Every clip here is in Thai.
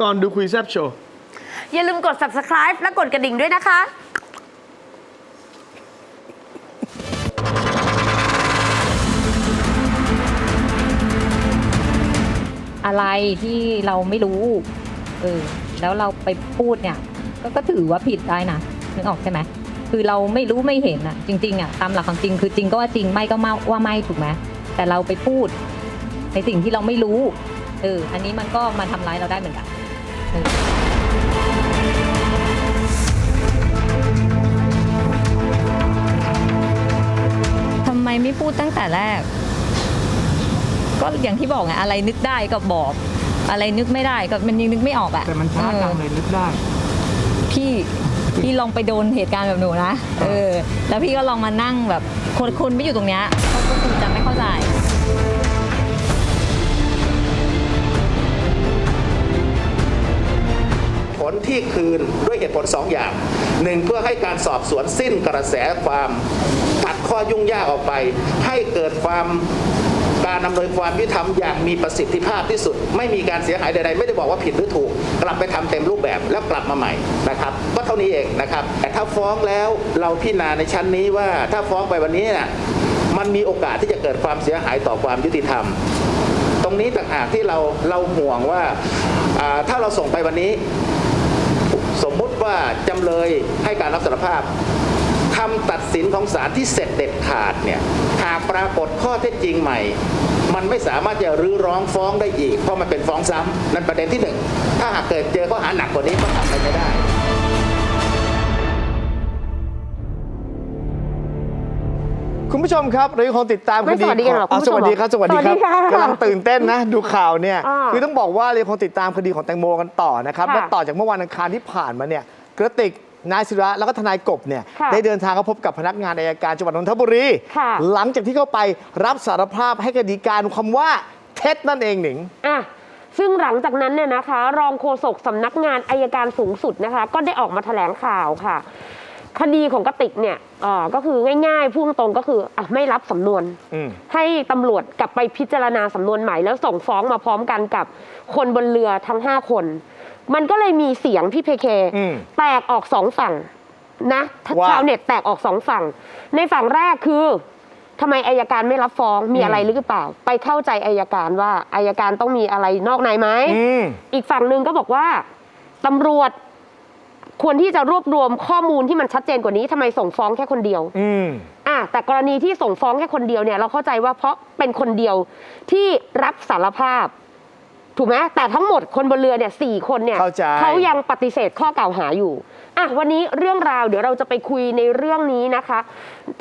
ก่อนดูคุยแซบโชว์ อย่าลืมกด subscribe และกดกระดิ่งด้วยนะคะ อะไรที่เราไม่รู้ เออ แล้วเราไปพูดเนี่ย ก็ก็ถือว่าผิดได้นะนึกออกใช่ไหมคือเราไม่รู้ไม่เห็นอะจริงๆอะตามหลักความจริง คือจริงก็ว่าจริงไม่ก็มาว่าไม่ถูกไหมแต่เราไปพูด ในสิ่งที่เราไม่รู้ เออ อันนี้มันก็มาทำร้ายเราได้เหมือนกัน เออทำไมไม่พูดตั้งแต่แรก ก็อย่างที่บอกไงอะไรนึกได้ก็บอก อะไรนึกไม่ได้ก็มันยังนึกไม่ออกอะแต่มันช้าจังออเลยนึกได้ พี่พี่ลองไปโดนเหตุการณ์แบบหนูนะ เออ แล้วพี่ก็ลองมานั่งแบบคนคนไม่อยู่ตรงเนี้ยเขาก็คงจะไม่เข้าใจ ผลที่คืนด้วยเหตุผลสองอย่างหนึ่งเพื่อให้การสอบสวนสิ้นกระแสความตัดข้อยุ่งยากออกไป ให้เกิดความการดำนินความยุติธรรมอย่างมีประสิทธิภาพที่สุด ไม่มีการเสียหายใดๆ ไม่ได้บอกว่าผิดหรือถูก กลับไปทำเต็มรูปแบบแล้วกลับมาใหม่นะครับก็เท่านี้เองนะครับ แต่ถ้าฟ้องแล้วเราพิจารณาในชั้นนี้ว่าถ้าฟ้องไปวันนี้น่ะมันมีโอกาสที่จะเกิดความเสียหายต่อความยุติธรรม ตรงนี้ต่างหากที่เราเราห่วงว่าถ้าเราส่งไปวันนี้ ว่าจำเลยให้การรับสารภาพคำตัดสินของศาลที่เสร็จเด็ดขาดเนี่ยหากปรากฏข้อเท็จจริงใหม่ มันไม่สามารถจะรื้อร้องฟ้องได้อีก เพราะมันเป็นฟ้องซ้ำนั่นประเด็นที่หนึ่งถ้าหากเกิดเจอข้อหาหนักกว่านี้ก็ทำไปไม่ได้ คุณผู้ชมครับเรายังคงติดตามไม่คดีสวัสดีกันเหรอขงคุณผู้ชมสวัสดีครับสวัสดีครับสวัสดีค่ะกำลังตื่นเต้นนะ ดูข่าวเนี่ยอ่าคือต้องบอกว่าเรายังคงติดตามคดีของแตงโมกันต่อนะครับค่ะและต่อจากเมื่อวันอังคารที่ผ่านมาเนี่ยกระติกนายศิระแล้วก็ทนายกบเนี่ยค่ะได้เดินทางเข้าพบกับพนักงานอัยการจังหวัดนนทบุรี ค่ะ หลังจากที่เข้าไปรับสารภาพให้คดีการคำว่าเท็จนั่นเองหนิง อะซึ่งหลังจากนั้นเนี่ยนะคะ รองโฆษกสำนักงานอายการสูงสุดนะคะ ก็ได้ออกมาแถลงข่าวค่ะ คดีของกติกเนี่ยเอ่อก็คือง่ายๆพุ่งตรงก็คืออะไม่รับสำนวน อืม ให้ตำรวจกลับไปพิจารณาสำนวนใหม่แล้วส่งฟ้องมาพร้อมกันกับคนบนเรือทั้ง 5 คน มันก็เลยมีเสียงพี่เพเคอืมแตกออกสองฝั่งนะว่า ชาวเน็ตแตกออกสองฝั่ง ในฝั่งแรกคือทำไมอายการไม่รับฟ้องมีอะไรหรือเปล่า ไปเข้าใจอายการว่าอายการต้องมีอะไรนอกในไหม อืม อีกฝั่งหนึ่งก็บอกว่าตำรวจ ควรที่จะรวบรวมข้อมูลที่มันชัดเจนกว่านี้ทำไมส่งฟ้องแค่คนเดียว อืม อะแต่กรณีที่ส่งฟ้องแค่คนเดียวเนี่ยเราเข้าใจว่าเพราะเป็นคนเดียวที่รับสารภาพ ถูกไหมแต่ทั้งหมดคนบนเรือเนี่ยสี่คนเนี่ยเข้าใจ ยังปฏิเสธข้อกล่าวหาอยู่อะวันนี้เรื่องราวเดี๋ยวเราจะไปคุยในเรื่องนี้นะคะ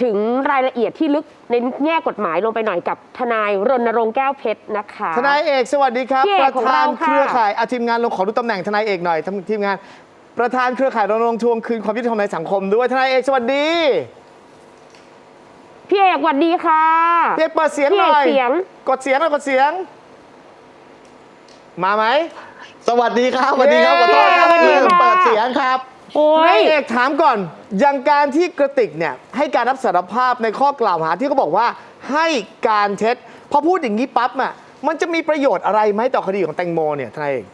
ถึงรายละเอียดที่ลึกในแง่กฎหมายลงไปหน่อยกับทนายรณรงค์แก้วเพชรนะคะ ทนายเอกสวัสดีครับ พี่เอกประของธานเราค่ะ เครือข่ายอาทีมงานลงขอดูตำแหน่งทนายเอกหน่อยทำทีมงาน ประธานเครือข่ายรณรงค์ทวงคืนความยุติธรรมในสังคมด้วยทนายเอกสวัสดีพี่เอกสวัสดีค่ะพี่เอกเปิดเสียงพี่หเอกน่อยเสียง กดเสียงหน่อยกดเสียง มาไหมสวัสดีครับสวัสดีครับขอโทษครับสวัสดีลืมค่ะเปิดเสียงครับโอ้ทนายยเอกถามก่อน อย่างการที่กระติกเนี่ยให้การรับสารภาพในข้อกล่าวหาที่เขาบอกว่าให้การเท็จพอพูดอย่างนี้ปั๊บอะมันจะมีประโยชน์อะไรไหมต่อคดีของแตงโมเนี่ยทนายเอก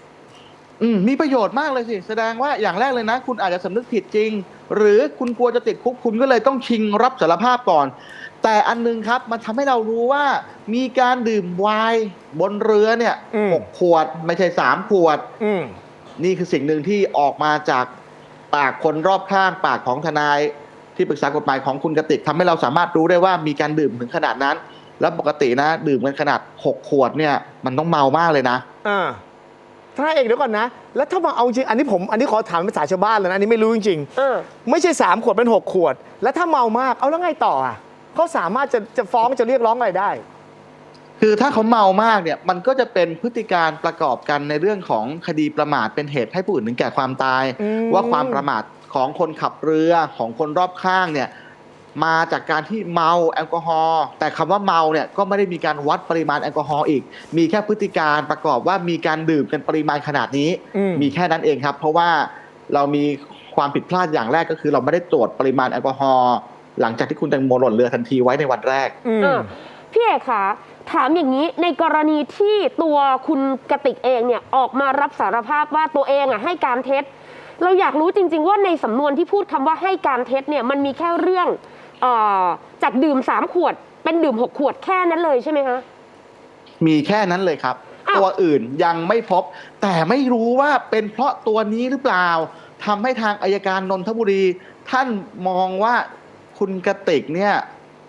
อืมมีประโยชน์มากเลยสิ แสดงว่าอย่างแรกเลยนะ คุณอาจจะสำนึกผิดจริง หรือคุณกลัวจะติดคุกคุณก็เลยต้องชิงรับสารภาพก่อน แต่อันนึงครับมันทำให้เรารู้ว่า มีการดื่มไวน์บนเรือเนี่ยอืม หกขวด ไม่ใช่สามขวด อืม นี่คือสิ่งหนึ่งที่ออกมาจากปากคนรอบข้างปากของทนาย ที่ปรึกษากฎหมายของคุณกติกทำให้เราสามารถรู้ได้ว่ามีการดื่มถึงขนาดนั้น แล้วปกตินะ ดื่มกันขนาด 6 ขวดเนี่ย มันต้องเมามากเลยนะ อ่า ทนายเอกเดี๋ยวก่อนนะ แล้วถ้ามาเอาจริง อันนี้ผมอันนี้ขอถามภาษาชาวบ้านเลยนะอันนี้ไม่รู้จริงเออ ๆไม่ใช่ 3 ขวดเป็น 6 ขวด แล้วถ้าเมามากเอาแล้วไงต่ออะเขาสามารถจะจะฟ้องจะเรียกร้องอะไรได้ คือถ้าเขาเมามากเนี่ยมันก็จะเป็นพฤติการประกอบกันในเรื่องของคดีประมาทเป็นเหตุให้ผู้อื่นถึงแก่ความตาย อืม ว่าความประมาทของคนขับเรือของคนรอบข้างเนี่ย มาจากการที่เมาแอลกอฮอล์แต่คำว่าเมาเนี่ยก็ไม่ได้มีการวัดปริมาณแอลกอฮอล์อีก มีแค่พฤติการประกอบว่ามีการดื่มกันปริมาณขนาดนี้อืมมีแค่นั้นเองครับ เพราะว่าเรามีความผิดพลาดอย่างแรกก็คือ เราไม่ได้ตรวจปริมาณแอลกอฮอล์หลังจากที่คุณแตงโมหล่นเรือทันทีไว้ในวันแรกอืมเออพี่เอกคะถามอย่างนี้ในกรณีที่ตัวคุณกติกเองเนี่ยออกมารับสารภาพว่าตัวเองอะให้การเท็จ เราอยากรู้จริง ๆ ว่าในสำนวนที่พูดคำว่าให้การเท็จเนี่ยมันมีแค่เรื่อง เออจากดื่มสามขวด เป็นดื่มหกขวดแค่นั้นเลยใช่ไหมคะมีแค่นั้นเลยครับอ้าวตัวอื่นยังไม่พบ แต่ไม่รู้ว่าเป็นเพราะตัวนี้หรือเปล่าทำให้ทางอายการนนทบุรี ท่านมองว่าคุณกติกเนี่ย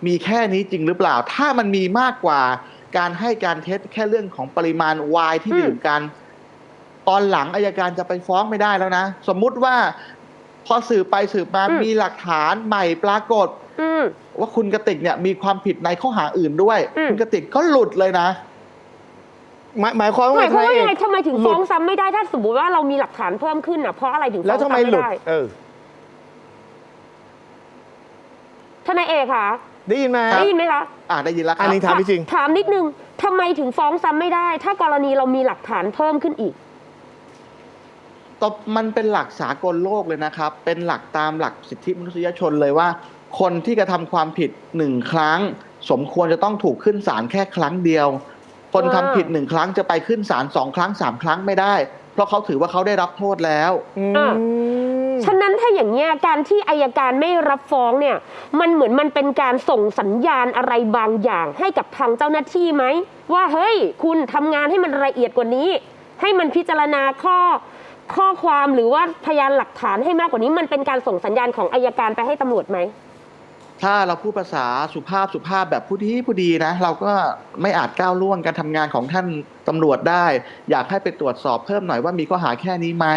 มีแค่นี้จริงหรือเปล่า ถ้ามันมีมากกว่าการให้การเท็จแค่เรื่องของปริมาณไวน์ที่อืมดื่มกัน ตอนหลังอายการจะไปฟ้องไม่ได้แล้วนะ สมมุติว่าพอสืบไปสืบมามีหลักฐานใหม่ปรากฏอืม ว่าคุณกติกเนี่ยมีความผิดในข้อหาอื่นด้วยอืมคุณกติกก็หลุดเลยนะ หมายหมายความว่าหมายความว่าทนยังไงเอกทำไมถึงหลุฟ้ดองซ้ำไม่ได้ถ้าสมมติว่าเรามีหลักฐานเพิ่มขึ้นอะเพราะอะไรถึงฟ้แล้วองทำไมซ้ำไม่หลุดได้เออ ทนายเอกคะได้ยินไหมได้ยินไหมคะอ่าได้ยินแล้วคอัรันบนี้ถามจริง ถามนิดนึงทำไมถึงฟ้องซ้ำไม่ได้ ถ้ากรณีเรามีหลักฐานเพิ่มขึ้นอีก ตบมันเป็นหลักสากลโลกเลยนะครับ เป็นหลักตามหลักสิทธิมนุษยชนเลยว่า คนที่กระทำความผิดหนึ่งครั้ง สมควรจะต้องถูกขึ้นศาลแค่ครั้งเดียว คนทำผิดหนึ่งครั้งจะไปขึ้นศาลสองครั้งสามครั้งไม่ได้ เพราะเขาถือว่าเขาได้รับโทษแล้วอืมอะฉะนั้นถ้าอย่างเงี้ยการที่อายการไม่รับฟ้องเนี่ย มันเหมือนมันเป็นการส่งสัญญาณอะไรบางอย่างให้กับทางเจ้าหน้าที่ไหม ว่าเฮ้ย คุณทำงานให้มันละเอียดกว่านี้ ให้มันพิจารณาข้อข้อความหรือว่าพยานหลักฐานให้มากกว่านี้ มันเป็นการส่งสัญญาณของอายการไปให้ตำรวจไหม ถ้าเราพูดภาษาสุภาพสุภาพแบบผู้ดีผู้ดีนะ เราก็ไม่อาจก้าวล่วงการทำงานของท่านตำรวจได้ อยากให้ไปตรวจสอบเพิ่มหน่อยว่ามีข้อหาแค่นี้ไหม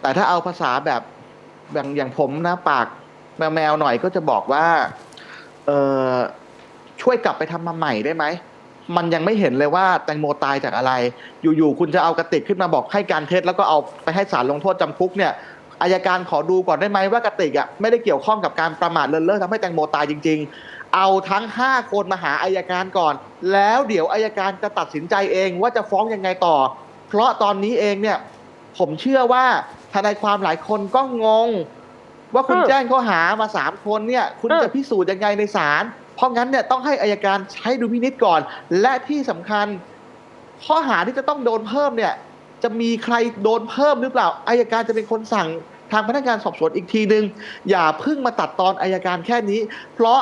แต่ถ้าเอาภาษาแบบอย่างอย่างผมนะ ปากแมวแมวๆหน่อยก็จะบอกว่า เออช่วยกลับไปทำมาใหม่ได้ไหมมันยังไม่เห็นเลยว่าแตงโมตายจากอะไร อยู่ๆ คุณจะเอากระติกขึ้นมาบอกให้การเท็จแล้วก็เอาไปให้ศาลลงโทษจำคุกเนี่ย อายการขอดูก่อนได้ไหมว่ากระติกอะไม่ได้เกี่ยวข้องกับการประมาทเลินเล่อทำให้แตงโมตายจริง ๆ เอาทั้ง 5 คนมาหาอายการก่อน แล้วเดี๋ยวอายการจะตัดสินใจเองว่าจะฟ้องยังไงต่อ เพราะตอนนี้เองเนี่ยผมเชื่อว่าทนายความหลายคนก็งง ว่าคุณแจ้งข้อหามาสามคนเนี่ย คุณจะพิสูจน์ยังไงในศาลเพราะงั้นเนี่ยต้องให้อายการใช้ดุลพินิจก่อน และที่สำคัญ ข้อหาที่จะต้องโดนเพิ่มเนี่ย จะมีใครโดนเพิ่มหรือเปล่าอายการจะเป็นคนสั่งทางพนักงานสอบสวนอีกทีนึงอย่าเพิ่งมาตัดตอนอายการแค่นี้ เพราะ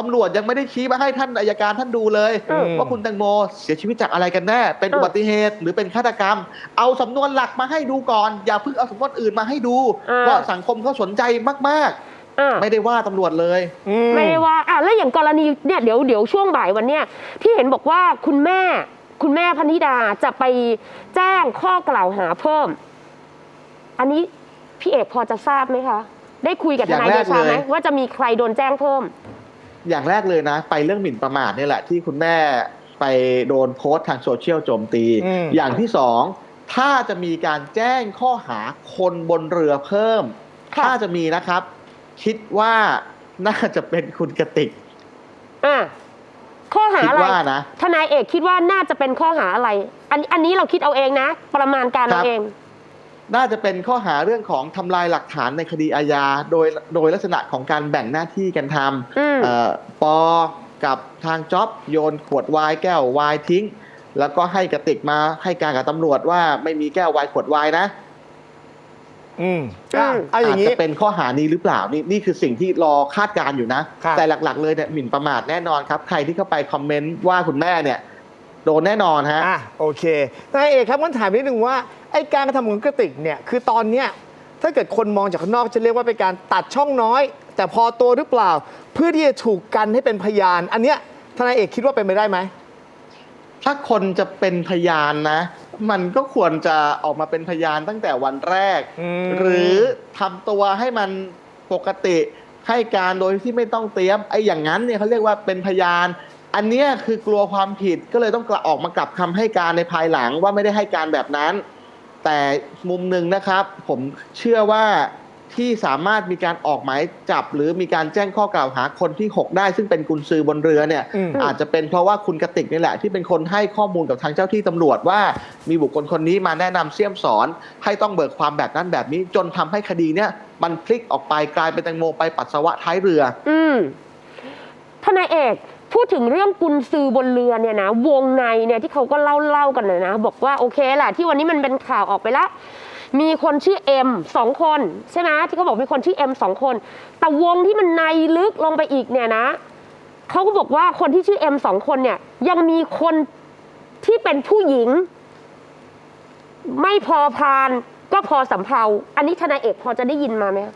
ตำรวจยังไม่ได้ชี้มาให้ท่านอายการท่านดูเลยอืมว่าคุณแตงโมเสียชีวิตจากอะไรกันแน่ เป็นเอออุบัติเหตุหรือเป็นฆาตกรรม เอาสำนวนหลักมาให้ดูก่อน อย่าเพิ่งเอาสำนวนอื่นมาให้ดูอ่าว่าสังคมเขาสนใจมากอ่าๆไม่ได้ว่าตำรวจเลยอืไม่ได้ว่าอะแล้วอย่างกรณีเนี่ยเดี๋ยวเดี๋ยวช่วงบ่ายวันเนี้ยที่เห็นบอกว่าคุณแม่ คุณแม่พนิดาจะไปแจ้งข้อกล่าวหาเพิ่ม อันนี้พี่เอกพอจะทราบไหมคะ ได้คุยกับทนายอย่างเดแรกชาไหมเลย ว่าจะมีใครโดนแจ้งเพิ่ม อย่างแรกเลยนะ ไปเรื่องหมิ่นประมาทนี่แหละที่คุณแม่ไปโดนโพสต์ทางโซเชียลโจมตี อืม อย่างที่สองถ้าจะมีการแจ้งข้อหาคนบนเรือเพิ่ม ค่ะ ถ้าจะมีนะครับ คิดว่าน่าจะเป็นคุณกติก อะ ข้อหาคิดอะไร ว่านะ ทนายเอกคิดว่าน่าจะเป็นข้อหาอะไร อันอันนี้เราคิดเอาเองนะ ประมาณการครัเอาบ เอง น่าจะเป็นข้อหาเรื่องของทำลายหลักฐานในคดีอาญาโดยโดยลักษณะของการแบ่งหน้าที่กันทอืมำเอ่อปอกับทางจ็อบโยนขวดไวน์แก้วไวน์ทิ้ง แล้วก็ให้กระติกมาให้การกับตำรวจว่าไม่มีแก้วไวน์ขวดไวน์นะ อืม อะอืมเอาอย่างจนี้จะเป็นข้อหานี้หรือเปล่านี่นี่คือสิ่งที่รอคาดการณ์อยู่นะ ครับ แต่หลักๆเลยเนี่ยหมิ่นประมาทแน่นอนครับ ใครที่เข้าไปคอมเมนต์ว่าคุณแม่เนี่ย โดนแน่นอนฮะ อะโอเคนายเอกครับงั้นถามนิดนึงว่าไอ้การกระทำของกระติกเนี่ยคือตอนเนี้ยถ้าเกิดคนมองจากข้างนอกจะเรียกว่าเป็นการตัดช่องน้อย แต่พอตัวหรือเปล่า เพื่อที่จะถูกกันให้เป็นพยาน อันเนี้ยทนายเอกคิดว่าเป็นไปได้ไหม ถ้าคนจะเป็นพยานนะ มันก็ควรจะออกมาเป็นพยานตั้งแต่วันแรกอืมหรือทำตัวให้มันปกติให้การโดยที่ไม่ต้องเตรียมไอ้อย่างนั้นเนี่ยเขาเรียกว่าเป็นพยาน อันเนี้ยคือกลัวความผิดก็เลยต้องกลับออกมากลับคำให้การในภายหลังว่าไม่ได้ให้การแบบนั้น แต่มุมหนึ่งนะครับ ผมเชื่อว่า ที่สามารถมีการออกหมายจับ หรือมีการแจ้งข้อกล่าวหาคนที่ 6 ได้ ซึ่งเป็นกุญซือบนเรือเนี่ยอืมอาจจะเป็นเพราะว่าคุณกติกนี่แหละ ที่เป็นคนให้ข้อมูลกับทางเจ้าที่ตำรวจว่า มีบุคคลคนนี้มาแนะนำเสี่ยมสอน ให้ต้องเบิกความแบบนั้นแบบนี้ จนทำให้คดีเนี่ยมันพลิกออกไปกลายเป็นแตงโมไปปัสสาวะท้ายเรือ อืมทนายเอกพูดถึงเรื่องกุญซือบนเรือเนี่ยนะวงในเนี่ยที่เขาก็เล่าเล่าๆกันเลยนะ บอกว่าโอเคแหละที่วันนี้มันเป็นข่าวออกไปแล้ว มีคนชื่อเอ็มสองคนใช่ไหมที่เขาบอกมีคนชื่อเอ็มสองคน แต่วงที่มันในลึกลงไปอีกเนี่ยนะเขาก็บอกว่าคนที่ชื่อเอ็มสองคนเนี่ยยังมีคนที่เป็นผู้หญิง ไม่พอพานก็พอสำเพาอันนี้ทนายเอกพอจะได้ยินมาไหมคะ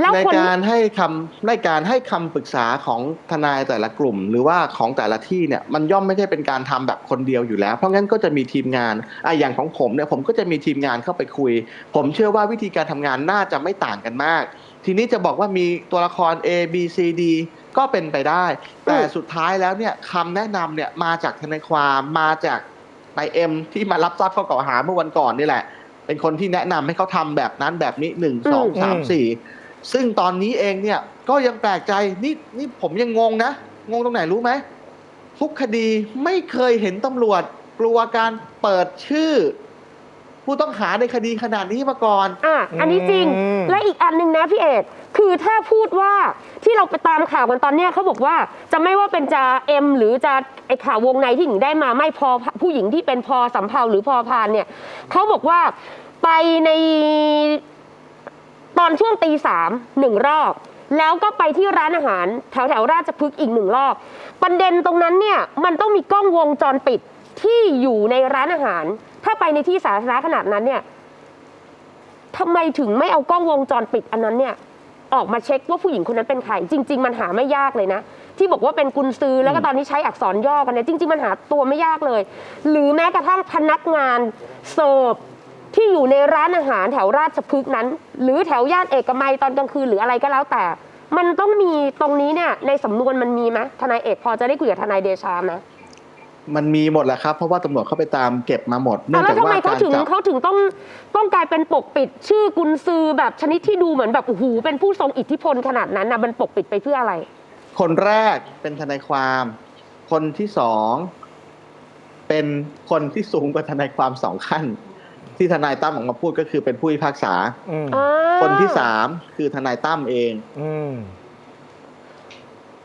ในคนการให้คำในการให้คำปรึกษาของทนายแต่ละกลุ่ม หรือว่าของแต่ละที่เนี่ยมันย่อมไม่ใช่เป็นการทำแบบคนเดียวอยู่แล้ว เพราะงั้นก็จะมีทีมงานอะอย่างของผมเนี่ยผมก็จะมีทีมงานเข้าไปคุย ผมเชื่อว่าวิธีการทำงานน่าจะไม่ต่างกันมาก ทีนี้จะบอกว่ามีตัวละคร A B C D ก็เป็นไปได้ แต่สุดท้ายแล้วเนี่ยคำแนะนำเนี่ยมาจากทนายความมาจากนายเอ็มที่มารับทราบข้อกล่าวหาเมื่อวันก่อนนี่แหละ เป็นคนที่แนะนำให้เขาทำแบบนั้นแบบนี้หนึ่งสองสามสี่ ซึ่งตอนนี้เองเนี่ยก็ยังแปลกใจนี่นี่ผมยังงงนะ งงตรงไหนรู้ไหมทุกคดีไม่เคยเห็นตำรวจกลัวการเปิดชื่อ ผู้ต้องหาในคดีขนาดนี้มาก่อน อะ อันนี้จริง อืม และอีกอันหนึ่งนะพี่เอกคือถ้าพูดว่าที่เราไปตามข่าวกันตอนเนี้ยเขาบอกว่าจะไม่ว่าเป็นจะเอ็มหรือจะไอข่าววงในที่หญิงได้มาไม่พอผู้หญิงที่เป็นพอสำเพาหรือพอพานเนี่ยเขาบอกว่าไปใน ตอนช่วงตีสามหนึ่งรอบ แล้วก็ไปที่ร้านอาหารแถวแถวๆราชพฤกษ์อีกหนึ่งรอบ ประเด็นตรงนั้นเนี่ยมันต้องมีกล้องวงจรปิดที่อยู่ในร้านอาหาร ถ้าไปในที่สาธารณะขนาดนั้นเนี่ยทำไมถึงไม่เอากล้องวงจรปิดอันนั้นเนี่ยออกมาเช็คว่าผู้หญิงคนนั้นเป็นใคร จริง ๆ มันหาไม่ยากเลยนะ ที่บอกว่าเป็นกุญซือแล้วก็ตอนนี้ใช้อักษรย่อกันเนี่ยจริง ๆ มันหาตัวไม่ยากเลย หรือแม้กระทั่งพนักงานเสิร์ฟ ที่อยู่ในร้านอาหารแถวราชพฤกษ์นั้น หรือแถวย่านเอกมัยตอนกลางคืนหรืออะไรก็แล้วแต่ มันต้องมีตรงนี้เนี่ยในสำนวนมันมีไหมทนายเอกพอจะได้คุยกับทนายเดชาไหมมันมีหมดแหละครับเพราะว่าตำรวจเข้าไปตามเก็บมาหมดเนื่องแล้จาวกทำไมว่าเขาการถึงจับเขาถึงต้องต้องกลายเป็นปกปิด ชื่อกุนซือแบบชนิดที่ดูเหมือนแบบโอ้โหเป็นผู้ทรงอิทธิพลขนาดนั้นนะมันปกปิดไปเพื่ออะไร คนแรกเป็นทนายความ คนที่สองเป็นคนที่สูงกว่าทนายความสองขั้น ที่ทนายตั้มออกมาพูดก็คือเป็นผู้พิพากษา อืมอ่าคนที่สามคือทนายตั้มเอง อืม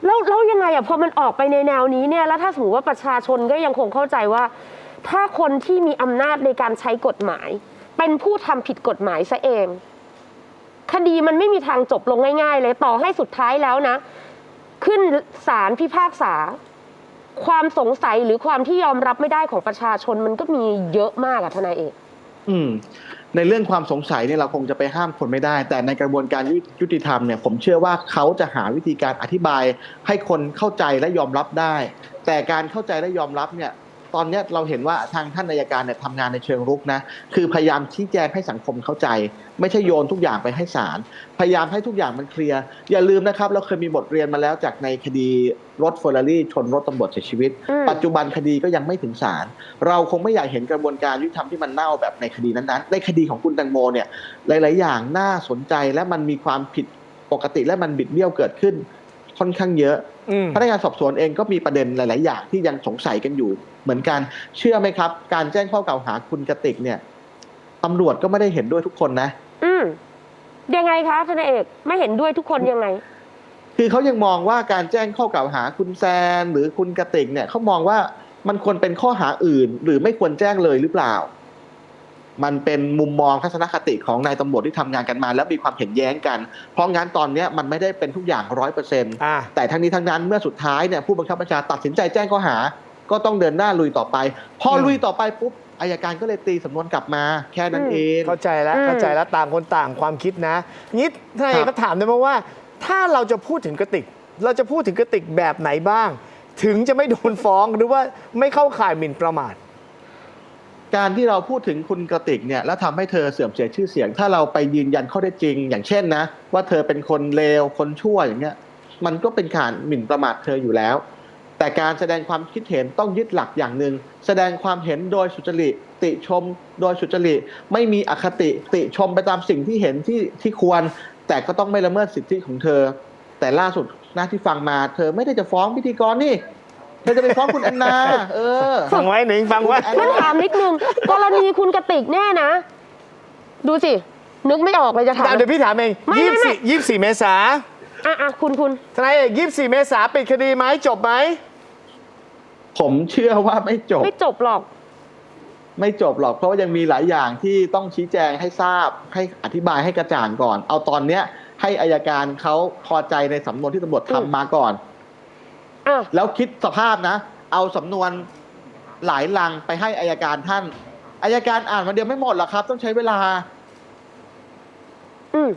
แล้วแล้วยังไงอะพอมันออกไปในแนวนี้เนี่ยแล้วถ้าสมมติว่าประชาชนก็ยังคงเข้าใจว่า ถ้าคนที่มีอำนาจในการใช้กฎหมาย เป็นผู้ทำผิดกฎหมายซะเอง คดีมันไม่มีทางจบลงง่าย ๆ เลยต่อให้สุดท้ายแล้วนะ ขึ้นศาลพิพากษา ความสงสัยหรือความที่ยอมรับไม่ได้ของประชาชนมันก็มีเยอะมากอะทนายเอก อืมในเรื่องความสงสัยเนี่ยเราคงจะไปห้ามคนไม่ได้ แต่ในกระบวนการยุยุติธรรมเนี่ยผมเชื่อว่าเขาจะหาวิธีการอธิบายให้คนเข้าใจและยอมรับได้ แต่การเข้าใจและยอมรับเนี่ย ตอนเนี้ยเราเห็นว่าทางท่านนายการเนี่ยทำงานในเชิงรุกนะคือพยายามชี้แจงให้สังคมเข้าใจ ไม่ใช่โยนทุกอย่างไปให้ศาลพยายามให้ทุกอย่างมันเคลียร์อย่าลืมนะครับเราเคยมีบทเรียนมาแล้วจากในคดีรถเฟอร์รารี่ชนรถตำรวจเสียชีวิตอืมปัจจุบันคดีก็ยังไม่ถึงศาลเราคงไม่อยากเห็นกระบวนการยุติธรรมที่มันเน่าแบบในคดีนั้นๆในคดีของคุณแตงโมเนี่ยหลาย ๆ อย่างน่าสนใจและมันมีความผิดปกติและมันบิดเบี้ยวเกิดขึ้นค่อนข้างเยอะอืม พนักงานสอบสวนเองก็มีประเด็นหลาย ๆ อย่างที่ยังสงสัยกันอยู่ เหมือนกันเชื่อไหมครับ การแจ้งข้อกล่าวหาคุณกติกเนี่ยตำรวจก็ไม่ได้เห็นด้วยทุกคนนะ อืมยังไงคะทนายเอกไม่เห็นด้วยทุกคนยังไง คือเขายังมองว่าการแจ้งข้อกล่าวหาคุณแซน หรือคุณกติกเนี่ยเขามองว่ามันควรเป็นข้อหาอื่น หรือไม่ควรแจ้งเลยหรือเปล่า มันเป็นมุมมองทัศนคติของนายตำรวจที่ทำงานกันมา แล้วมีความเห็นแย้งกัน เพราะงั้นตอนเนี้ยมันไม่ได้เป็นทุกอย่างร้อยเปอร์เซ็นต์อ่าแต่ทั้งนี้ทั้งนั้นเมื่อสุดท้ายเนี่ยผู้บังคับบัญชาตัดสินใจแจ้งข้อหา ก็ต้องเดินหน้าลุยต่อไป พออืมลุยต่อไปปุ๊บอายการก็เลยตีสำนวนกลับมาแค่นั้นอืมเองเข้าใจแล้วอืมเข้าใจแล้วต่างคนต่างความคิดนะงี้ทนายเอกครัก็บถามได้ไหมว่า ถ้าเราจะพูดถึงกระติก เราจะพูดถึงกระติกแบบไหนบ้าง ถึงจะไม่โดนฟ้องหรือว่าไม่เข้าข่ายหมิ่นประมาท การที่เราพูดถึงคุณกระติกเนี่ยแล้วทำให้เธอเสื่อมเสียชื่อเสียง ถ้าเราไปยืนยันข้อได้จริง อย่างเช่นนะ ว่าเธอเป็นคนเลวคนชั่วอย่างเงี้ยมันก็เป็นการหมิ่นประมาทเธออยู่แล้ว แต่การแสดงความคิดเห็นต้องยึดหลักอย่างหนึ่งแสดงความเห็นโดยสุจริตติชมโดยสุจริตไม่มีอคติติชมไปตามสิ่งที่เห็นที่ที่ควร แต่ก็ต้องไม่ละเมิดสิทธิของเธอ แต่ล่าสุดหน้าที่ฟังมา เธอไม่ได้จะฟ้องพิธีกรนี่ เธอจะไปฟ้องคุณแอนนา เออ ฟังไว้หนึ่งฟังไว้งั้นถามนิดนึง กรณีคุณกติกแน่นะ ดูสิ นึกไม่ออกเลยจะถาม เดี๋ยวพี่ถามเองไม่ยี่ไม่สี่ยี่สี่เมษาอะอะคุณคุณ ทนายเอก24เมษาปิดคดีไหมจบไหม ผมเชื่อว่าไม่จบ ไม่จบหรอก ไม่จบหรอกเพราะว่ายังมีหลายอย่างที่ต้องชี้แจงให้ทราบให้อธิบายให้กระจ่างก่อน เอาตอนเนี้ยให้อายการเขาพอใจในสำนวนที่ตำรวจอืมทำมาก่อน อะแล้วคิดสภาพนะ เอาสำนวนหลายลังไปให้อายการท่านอายการอ่านวันเดียวไม่หมดหรอกครับ ต้องใช้เวลา อืม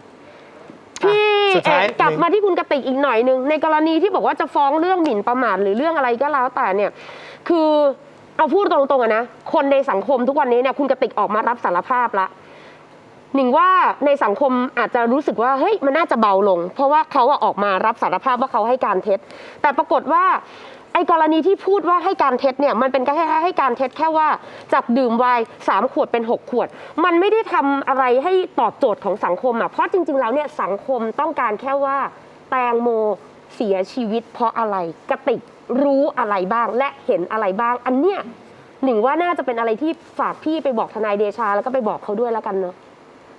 พี่สุดท้ายเอ่อกลับหนึ่ง มาที่คุณกติกอีกหน่อยหนึ่งในกรณีที่บอกว่าจะฟ้องเรื่องหมิ่นประมาทหรือเรื่องอะไรก็แล้วแต่เนี่ย คือเอาพูดตรงๆอะนะคนในสังคมทุกวันนี้เนี่ยคุณกติกออกมารับสารภาพละ หนิงว่าในสังคมอาจจะรู้สึกว่าเฮ้ยมันน่าจะเบาลง เพราะว่าเขาอะออกมารับสารภาพว่าเขาให้การเท็จ แต่ปรากฏว่าไอ้กรณีที่พูดว่าให้การเท็จเนี่ยมันเป็นแค่ให้การเท็จแค่ว่าจากดื่มไวน์สามขวดเป็นหกขวด มันไม่ได้ทำอะไรให้ตอบโจทย์ของสังคมอะเพราะจริง ๆ แล้วเนี่ยสังคมต้องการแค่ว่า แตงโมเสียชีวิตเพราะอะไรกระติกรู้อะไรบ้างและเห็นอะไรบ้าง อันเนี้ยหนิงว่าน่าจะเป็นอะไรที่ฝากพี่ไปบอกทนายเดชาแล้วก็ไปบอกเขาด้วยแล้วกันเนาะ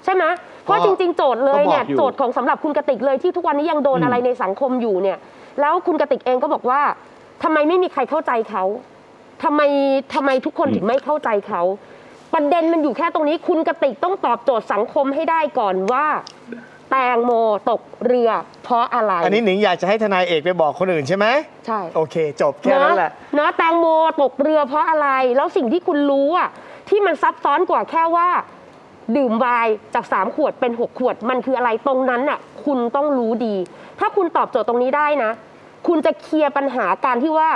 ใช่ไหมเพราะจริง ๆ โจทย์เลยเนี่ยก็บอกอยู่ โจทย์ของสำหรับคุณกติกเลยที่ทุกวันนี้ยังโดนอืมอะไรในสังคมอยู่เนี่ย แล้วคุณกติกเองก็บอกว่าทำไมไม่มีใครเข้าใจเขาทำไมทำไมทุกคนถึงไม่เข้าใจเขาประเด็นมันอยู่แค่ตรงนี้คุณกติกต้องตอบโจทย์สังคมให้ได้ก่อนว่า แตงโมตกเรือ เพราะอะไรอันนี้หนิงอยากจะให้ทนายเอกไปบอกคนอื่นใช่ไหมใช่ โอเค จบแค่นั้นแหละ เนาะแตงโมตกเรือเพราะอะไร แล้วสิ่งที่คุณรู้อะที่มันซับซ้อนกว่าแค่ว่า ดื่มไวน์จากสามขวดเป็นหกขวด มันคืออะไรตรงนั้นน่ะคุณต้องรู้ดี ถ้าคุณตอบโจทย์ตรงนี้ได้นะ คุณจะเคลียร์ปัญหาการที่ว่า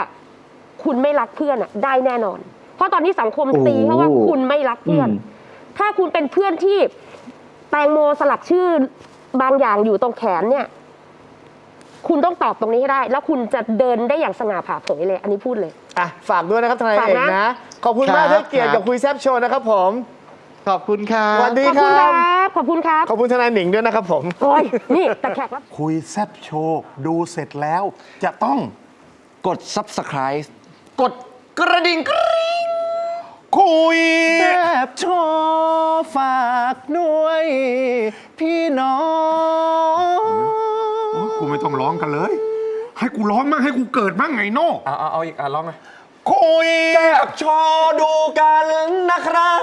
คุณไม่รักเพื่อนอะ ได้แน่นอน เพราะตอนนี้สังคมโอ้ตีเพราะว่าคุณไม่รักเพื่อนอืมถ้าคุณเป็นเพื่อนที่แตงโมสลักชื่อบางอย่างอยู่ตรงแขนเนี่ยคุณต้องตอบตรงนี้ให้ได้ แล้วคุณจะเดินได้อย่างสง่าผ่าเผยเลย อันนี้พูดเลย อะ ฝากด้วยนะครับทนายฝากเอกนะนะ ขอบคุณมากครับที่ให้เกียรติครักับบคุยแซบโชว์นะครับผม ขอบคุณครัสบวัสดีขอบคคุณรัคบ รับ ขอบคุณครับขอบคุณทนายหนิงด้วยนะครับผม โอ้ยนี่แต่แขกรับ คุยแซบโชว์ดูเสร็จแล้ว จะต้องกด subscribe กดกระดิ่งกริ๊งคุยแซบโชว์ฝากด้วย พี่น้องโอ้ยกูไม่ต้องร้องกันเลย ให้กูร้องมั่งให้กูเกิดมั่งไงโน่เอาเอาเอาอีกอะร้องไงคุยแซบโชว์ดูกันนะครับ